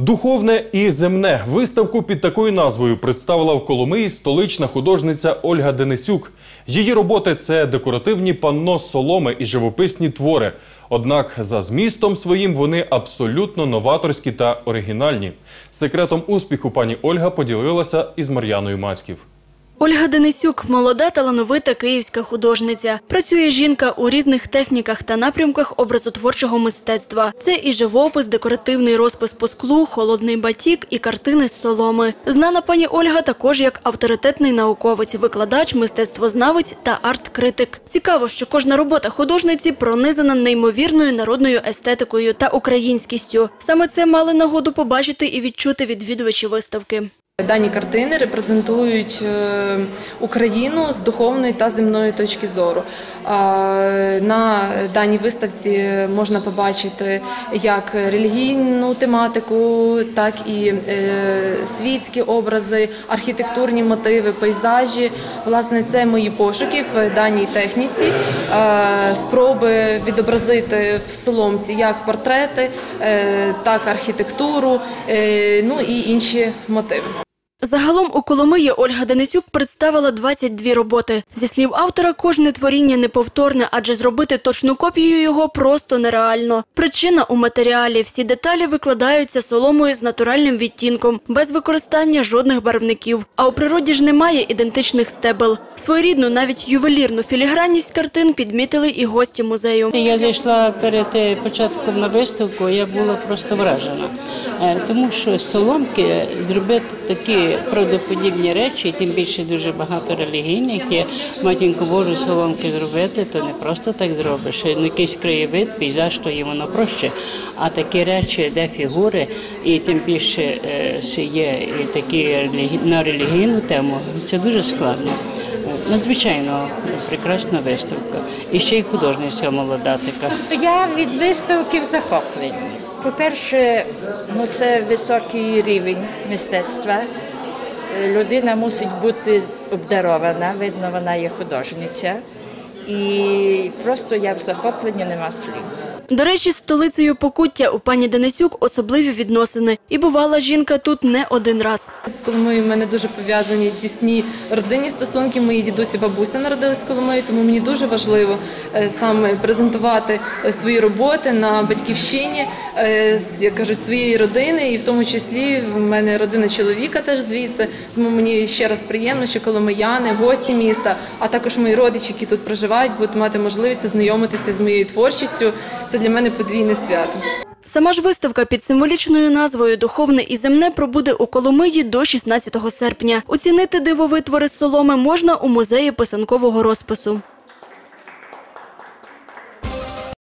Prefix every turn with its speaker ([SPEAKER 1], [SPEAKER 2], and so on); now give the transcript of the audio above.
[SPEAKER 1] Духовне і земне виставку під такою назвою представила в Коломиї столична художниця Ольга Денисюк. Її роботи це декоративні панно соломи і живописні твори. Однак за змістом своїм вони абсолютно новаторські та оригінальні. Секретом успіху пані Ольга поділилася із Мар'яною Мацьків.
[SPEAKER 2] Ольга Денисюк – молода талановита київська художниця. Працює жінка у різних техніках та напрямках образотворчого мистецтва. Це і живопис, декоративний розпис по склу, холодний батік і картини з соломи. Знана пані Ольга також як авторитетний науковець, викладач, мистецтвознавець та арт-критик. Цікаво, що кожна робота художниці пронизана неймовірною народною естетикою та українськістю. Саме це мали нагоду побачити і відчути відвідувачі виставки.
[SPEAKER 3] Дані картини репрезентують е, Україну з духовної та земної точки зору. На даній виставці можна побачити як релігійну тематику, так і е, світські образи, архітектурні мотиви, пейзажі. Власне, це мої пошуки в даній техніці, е, спроби відобразити в соломці як портрети, так архітектуру, е, ну і інші мотиви.
[SPEAKER 2] Загалом у Коломиї Ольга Денисюк представила 22 роботи. Зі слів автора, кожне творіння неповторне, адже зробити точну копію його просто нереально. Причина у матеріалі. Всі деталі викладаються соломою з натуральним відтінком, без використання жодних барвників. А у природі ж немає ідентичних стебел. Своєрідну, навіть ювелірну філігранність картин підмітили і гості музею.
[SPEAKER 4] Я зайшла перед е, початком на виставку, я була просто вражена, Е, тому що соломки зробити такі правдоподібні речі, і тим більше дуже багато релігійних є. Матінку Божу соломки зробити, то не просто так зробиш. Не якийсь краєвид, пейзаж, то є воно проще. А такі речі, де фігури, і тим більше е, є і такі на релігійну тему, це дуже складно. Надзвичайно прекрасна виставка. І ще й художниця молода така.
[SPEAKER 5] Я від виставки в захопленні. По-перше, ну це високий рівень мистецтва. Е, Людина мусить бути обдарована, видно, вона є художниця. І просто я в захопленні нема слів.
[SPEAKER 2] До речі, столицею Покуття у пані Денисюк особливі відносини. І бувала жінка тут не один раз.
[SPEAKER 3] З Коломиєю в мене дуже пов'язані тісні родинні стосунки. Мої дідусі бабуся народились з Коломиєю, тому мені дуже важливо е, саме презентувати е, свої роботи на батьківщині, е, як кажуть, своєї родини, і в тому числі в мене родина чоловіка теж звідси. Тому мені ще раз приємно, що коломияни, гості міста, а також мої родичі, які тут проживають, будуть мати можливість ознайомитися з моєю творчістю. Це для мене подвійне свято.
[SPEAKER 2] Сама ж виставка під символічною назвою Духовне і земне пробуде у Коломиї до 16 серпня. Оцінити дивовитвори соломи можна у музеї писанкового розпису.